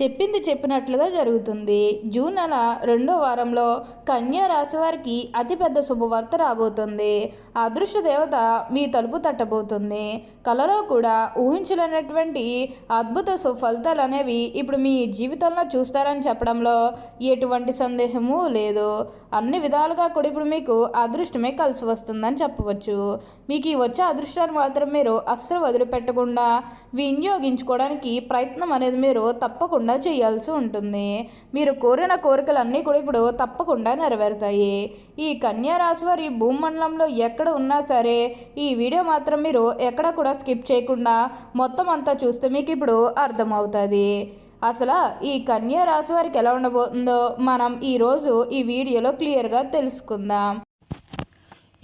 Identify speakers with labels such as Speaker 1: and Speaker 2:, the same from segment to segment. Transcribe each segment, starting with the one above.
Speaker 1: చెప్పింది చెప్పినట్లుగా జరుగుతుంది. జూన్ నెల రెండో వారంలో కన్యా రాశి వారికి అతిపెద్ద శుభవార్త రాబోతుంది. అదృష్ట దేవత మీ తలుపు తట్టబోతుంది. కలలో కూడా ఊహించలేనటువంటి అద్భుత సుఫలితాలు అనేవి ఇప్పుడు మీ జీవితంలో చూస్తారని చెప్పడంలో ఎటువంటి సందేహము లేదు. అన్ని విధాలుగా కూడా ఇప్పుడు మీకు అదృష్టమే కలిసి వస్తుందని చెప్పవచ్చు. మీకు ఈ వచ్చే అదృష్టాన్ని మాత్రం మీరు అస్సలు వదిలిపెట్టకుండా వినియోగించుకోవడానికి ప్రయత్నం అనేది మీరు తప్పకుండా చేయాల్సి ఉంటుంది. మీరు కోరిన కోరికలన్నీ కూడా ఇప్పుడు తప్పకుండా నెరవేరుతాయి. ఈ కన్యారాశి వారి భూమండలంలో ఎక్కడ ఉన్నా సరే ఈ వీడియో మాత్రం మీరు ఎక్కడ కూడా స్కిప్ చేయకుండా మొత్తం అంతా చూస్తే మీకు ఇప్పుడు అర్థమవుతుంది. అసలు ఈ కన్యా రాశి వారికి ఎలా ఉండబోతుందో మనం ఈరోజు ఈ వీడియోలో క్లియర్గా తెలుసుకుందాం.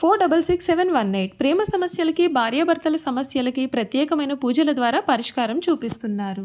Speaker 2: four double six seven one eight. ప్రేమ సమస్యలకి భార్యాభర్తల సమస్యలకి ప్రత్యేకమైన పూజల ద్వారా పరిష్కారం చూపిస్తున్నారు.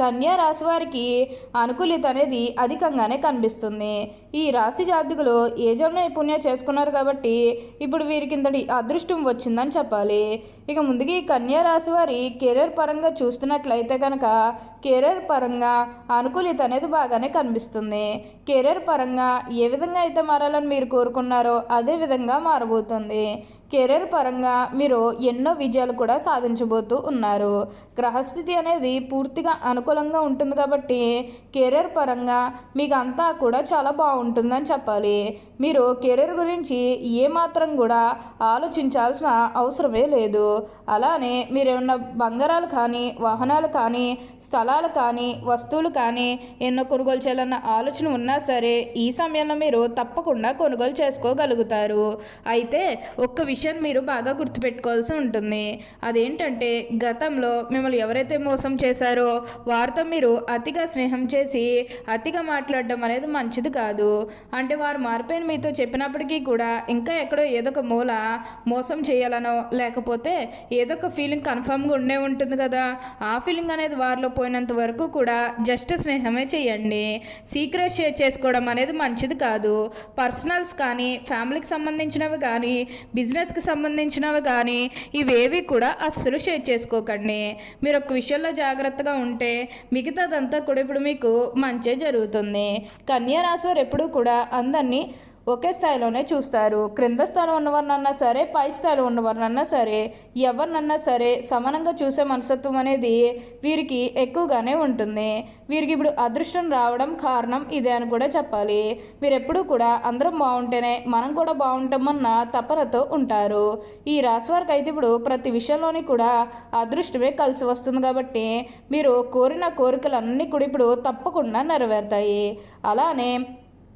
Speaker 1: కన్యా రాశి వారికి అనుకూలిత అనేది అధికంగానే కనిపిస్తుంది. ఈ రాశి జాతకులు ఏ జన్మ నైపుణ్యం చేసుకున్నారు కాబట్టి ఇప్పుడు వీరికి ఇంతటి అదృష్టం వచ్చిందని చెప్పాలి. ఇక ముందుగా ఈ కన్యా రాశి వారి కెరీర్ పరంగా చూస్తున్నట్లయితే కనుక కెరీర్ పరంగా అనుకూలిత అనేది బాగానే కనిపిస్తుంది. కెరీర్ పరంగా ఏ విధంగా అయితే మారాలని మీరు కోరుకున్నారో అదే విధంగా మారబోతుంది. కెరీర్ పరంగా మీరు ఎన్నో విజయాలు కూడా సాధించబోతూ ఉన్నారు. గ్రహస్థితి అనేది పూర్తిగా అనుకూలంగా ఉంటుంది కాబట్టి కెరీర్ పరంగా మీకు అంతా కూడా చాలా బాగుంటుందని చెప్పాలి. మీరు కెరీర్ గురించి ఏమాత్రం కూడా ఆలోచించాల్సిన అవసరమే లేదు. అలానే మీరు ఏమన్నా బంగారాలు కానీ వాహనాలు కానీ స్థలాలు కానీ వస్తువులు కానీ ఎన్నో కొనుగోలు చేయాలన్న ఆలోచన ఉన్నా సరే ఈ సమయంలో మీరు తప్పకుండా కొనుగోలు చేసుకోగలుగుతారు. అయితే ఒక్క విషయం మీరు బాగా గుర్తుపెట్టుకోవాల్సి ఉంటుంది. అదేంటంటే గతంలో మిమ్మల్ని ఎవరైతే మోసం చేశారో వారితో మీరు అతిగా స్నేహం చేసి అతిగా మాట్లాడడం అనేది మంచిది కాదు. అంటే వారు మారిపోయిన మీతో చెప్పినప్పటికీ కూడా ఇంకా ఎక్కడో ఏదో ఒక మూల మోసం చేయాలనో లేకపోతే ఏదో ఒక ఫీలింగ్ కన్ఫామ్గా ఉండే ఉంటుంది కదా. ఆ ఫీలింగ్ అనేది వారిలో పోయినంత వరకు కూడా జస్ట్ స్నేహమే చేయండి. సీక్రెట్ షేర్ చేసుకోవడం అనేది మంచిది కాదు. పర్సనల్స్ కానీ ఫ్యామిలీకి సంబంధించినవి కానీ బిజినెస్ బిజినెస్కి సంబంధించినవి కానీ ఇవేవి కూడా అస్సలు షేర్ చేసుకోకండి. మీరు ఒక విషయంలో జాగ్రత్తగా ఉంటే మిగతాదంతా కూడా ఇప్పుడు మీకు మంచే జరుగుతుంది. కన్యా రాశి వారు ఎప్పుడూ కూడా అందరినీ ఒకే స్థాయిలోనే చూస్తారు. క్రింద స్థాయిలో ఉన్నవారినన్నా సరే పై స్థాయిలో ఉన్నవారినన్నా సరే ఎవరినన్నా సరే సమానంగా చూసే మనస్తత్వం అనేది వీరికి ఎక్కువగానే ఉంటుంది. వీరికి ఇప్పుడు అదృష్టం రావడం కారణం ఇదే అని కూడా చెప్పాలి. మీరు ఎప్పుడూ కూడా అందరం బాగుంటేనే మనం కూడా బాగుంటామన్న తపనతో ఉంటారు. ఈ రాశి వారికి అయితే ఇప్పుడు ప్రతి విషయంలోని కూడా అదృష్టమే కలిసి వస్తుంది కాబట్టి మీరు కోరిన కోరికలన్నీ కూడా ఇప్పుడు తప్పకుండా నెరవేరుతాయి. అలానే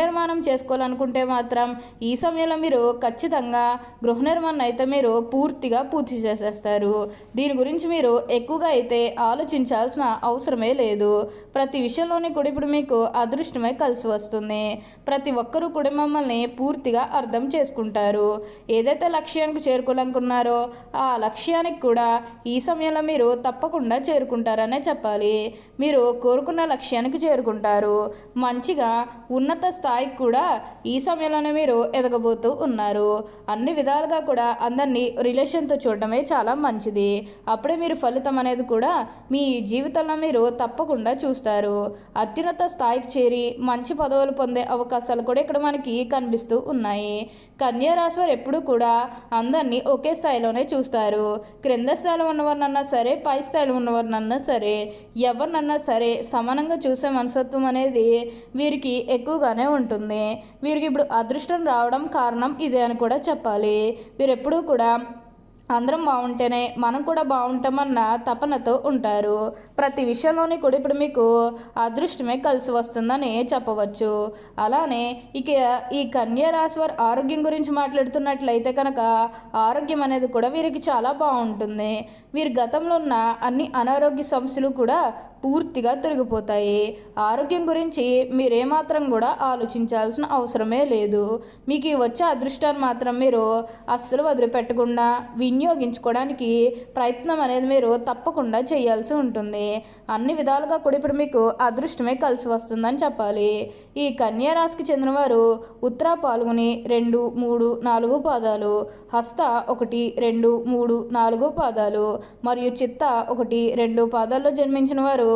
Speaker 1: నిర్మాణం చేసుకోవాలనుకుంటే మాత్రం ఈ సమయంలో మీరు ఖచ్చితంగా గృహ నిర్మాణం అయితే మీరు పూర్తిగా పూర్తి చేసేస్తారు. దీని గురించి మీరు ఎక్కువగా అయితే ఆలోచించాల్సిన అవసరమే లేదు. ప్రతి విషయంలోని కూడా ఇప్పుడు మీకు అదృష్టమై కలిసి వస్తుంది. ప్రతి ఒక్కరూ కూడా మమ్మల్ని పూర్తిగా అర్థం చేసుకుంటారు. ఏదైతే లక్ష్యానికి చేరుకోవాలనుకున్నారో ఆ లక్ష్యానికి కూడా ఈ సమయంలో మీరు తప్పకుండా చేరుకుంటారనే చెప్పాలి. మీరు కోరుకున్న లక్ష్యానికి చేరుకుంటారు. మంచిగా ఉన్నత స్థాయి స్థాయికి కూడా ఈ సమయంలోనే మీరు ఎదగబోతూ ఉన్నారు. అన్ని విధాలుగా కూడా అందరినీ రిలేషన్తో చూడడమే చాలా మంచిది. అప్పుడే మీరు ఫలితం అనేది కూడా మీ జీవితంలో మీరు తప్పకుండా చూస్తారు. అత్యున్నత స్థాయికి చేరి మంచి పదవులు పొందే అవకాశాలు కూడా ఇక్కడ మనకి కనిపిస్తూ ఉన్నాయి. కన్యారాశి వారు ఎప్పుడూ కూడా అందరినీ ఒకే స్థాయిలోనే చూస్తారు. క్రింద స్థాయిలో ఉన్నవారినన్నా సరే పై స్థాయిలో ఉన్నవారినన్నా సరే ఎవరినన్నా సరే సమానంగా చూసే మనస్తత్వం అనేది వీరికి ఎక్కువగానే ఉంటుంది. వీరికి ఇప్పుడు అదృష్టం రావడం కారణం ఇదే అని కూడా చెప్పాలి. వీరెప్పుడూ కూడా అందరం బాగుంటేనే మనం కూడా బాగుంటామన్న తపనతో ఉంటారు. ప్రతి విషయంలోని కూడా ఇప్పుడు మీకు అదృష్టమే కలిసి వస్తుందని చెప్పవచ్చు. అలానే ఇక ఈ కన్యా రాశి వారి ఆరోగ్యం గురించి మాట్లాడుతున్నట్లయితే కనుక ఆరోగ్యం అనేది కూడా వీరికి చాలా బాగుంటుంది. వీరి గతంలో ఉన్న అన్ని అనారోగ్య సమస్యలు కూడా పూర్తిగా తొలగిపోతాయి. ఆరోగ్యం గురించి మీరేమాత్రం కూడా ఆలోచించాల్సిన అవసరమే లేదు. మీకు వచ్చే అదృష్టాన్ని మాత్రం మీరు అస్సలు వదిలిపెట్టకుండా వినియోగించుకోవడానికి ప్రయత్నం అనేది మీరు తప్పకుండా చేయాల్సి ఉంటుంది. అన్ని విధాలుగా కూడా ఇప్పుడు మీకు అదృష్టమే కలిసి వస్తుందని చెప్పాలి. ఈ కన్యారాశికి చెందినవారు ఉత్తర పాల్గొని రెండు మూడు నాలుగు పాదాలు హస్త ఒకటి రెండు మూడు నాలుగు పాదాలు మరియు చిత్త ఒకటి రెండు పాదాల్లో జన్మించిన వారు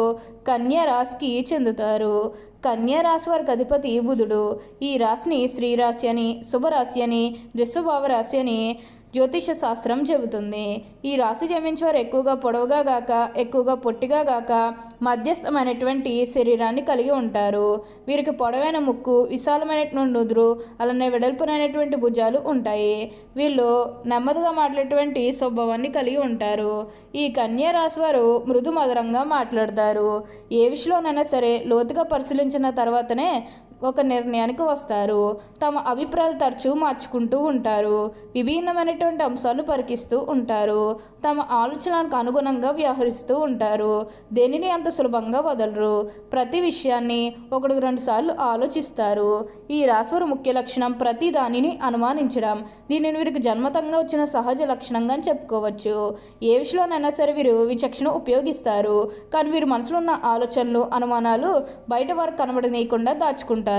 Speaker 1: వారు రాశికి చెందుతారు. కన్యా రాశి వారికి అధిపతి బుధుడు. ఈ రాశిని స్త్రీ అని శుభరాశి అని విశ్వభావ రాశి అని జ్యోతిష శాస్త్రం చెబుతుంది. ఈ రాశి జన్మించేవారు ఎక్కువగా పొడవుగా గాక ఎక్కువగా పొట్టిగా గాక మధ్యస్థమైనటువంటి శరీరాన్ని కలిగి ఉంటారు. వీరికి పొడవైన ముక్కు విశాలమైనటువంటి నుదురు అలానే వెడల్పునైనటువంటి భుజాలు ఉంటాయి. వీళ్ళు నెమ్మదిగా మాట్లాడేటువంటి స్వభావాన్ని కలిగి ఉంటారు. ఈ కన్యా రాశి వారు మృదు మధురంగా మాట్లాడతారు. ఏ విషయంలోనైనా సరే లోతుగా పరిశీలించిన తర్వాతనే ఒక నిర్ణయానికి వస్తారు. తమ అభిప్రాయాలు తరచూ మార్చుకుంటూ ఉంటారు. విభిన్నమైనటువంటి అంశాలు పరికిస్తూ ఉంటారు. తమ ఆలోచనలకు అనుగుణంగా వ్యవహరిస్తూ ఉంటారు. దేనిని అంత సులభంగా వదలరు? ప్రతి విషయాన్ని ఒకటి రెండు సార్లు ఆలోచిస్తారు. ఈ రాశివారి ముఖ్య లక్షణం ప్రతి దానిని అనుమానించడం. దీనిని వీరికి జన్మతంగా వచ్చిన సహజ లక్షణంగా అని చెప్పుకోవచ్చు. ఏ విషయంలోనైనా సరే వీరు విచక్షణ ఉపయోగిస్తారు. కానీ వీరి మనసులో ఉన్న ఆలోచనలు అనుమానాలు బయట వారు కనబడనీయకుండా దాచుకుంటారు.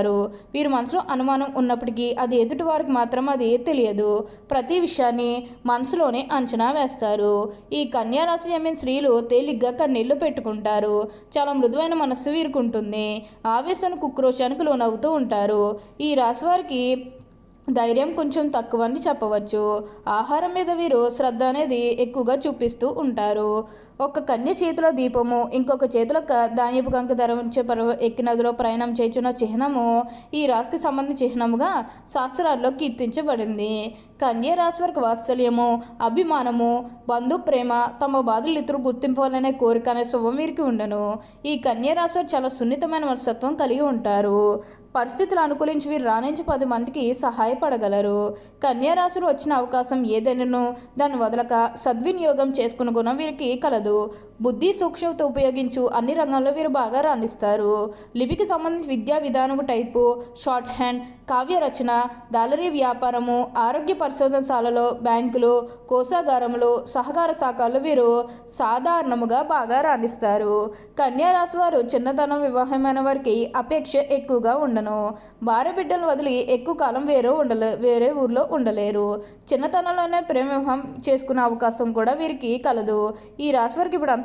Speaker 1: వీరి మనసులో అనుమానం ఉన్నప్పటికీ అది ఎదుటి వారికి మాత్రం అది తెలియదు. ప్రతి విషయాన్ని మనసులోనే అంచనా వేస్తారు. ఈ కన్యారాశి స్త్రీలు తేలిగ్గా కన్నీళ్ళు పెట్టుకుంటారు. చాలా మృదువైన మనస్సు వీరికి ఉంటుంది. ఆవేశానికి ఉక్రోషానికి లోనవుతూ ఉంటారు. ఈ రాశి వారికి ధైర్యం కొంచెం తక్కువ అని చెప్పవచ్చు. ఆహారం మీద వీరు శ్రద్ధ అనేది ఎక్కువగా చూపిస్తూ ఉంటారు. ఒక కన్య చేతిలో దీపము ఇంకొక చేతిలో ధాన్యపు కంక ధరించే పర్వ ఎక్కి నదిలో ప్రయాణం చేస్తున్న చిహ్నము ఈ రాశికి సంబంధించిన చిహ్నముగా శాస్త్రాల్లో కీర్తించబడింది. కన్య వారికి వాత్సల్యము అభిమానము బంధు ప్రేమ తమ బాధలు ఇతరు గుర్తింపాలనే కోరిక అనే శుభం వీరికి ఉండను. ఈ కన్యరాశి వారు చాలా సున్నితమైన మనస్తత్వం కలిగి ఉంటారు. పరిస్థితులు అనుకూలించి వీరు రాణించి పది మందికి సహాయపడగలరు. కన్యారాశులు వచ్చిన అవకాశం ఏదైనాను దాన్ని వదలక సద్వినియోగం చేసుకున్న గుణం వీరికి కలదు. బుద్ధి సూక్ష్మత ఉపయోగించు అన్ని రంగాల్లో వీరు బాగా రాణిస్తారు. లిపికి సంబంధించి విద్యా విధానము టైపు షార్ట్ హ్యాండ్ కావ్య రచన దాలరీ వ్యాపారము ఆరోగ్య పరిశోధనశాలలో బ్యాంకులు కోశాగారములు సహకార శాఖలు వీరు సాధారణముగా బాగా రాణిస్తారు. కన్యారాశి వారు చిన్నతనం వివాహమైన వారికి అపేక్ష ఎక్కువగా ఉండను. భార్య బిడ్డలు వదిలి ఎక్కువ కాలం వేరే ఉండలే వేరే ఊర్లో ఉండలేరు. చిన్నతనంలోనే ప్రేమ వివాహం చేసుకునే అవకాశం కూడా వీరికి కలదు. ఈ రాశి వారికి ఇప్పుడు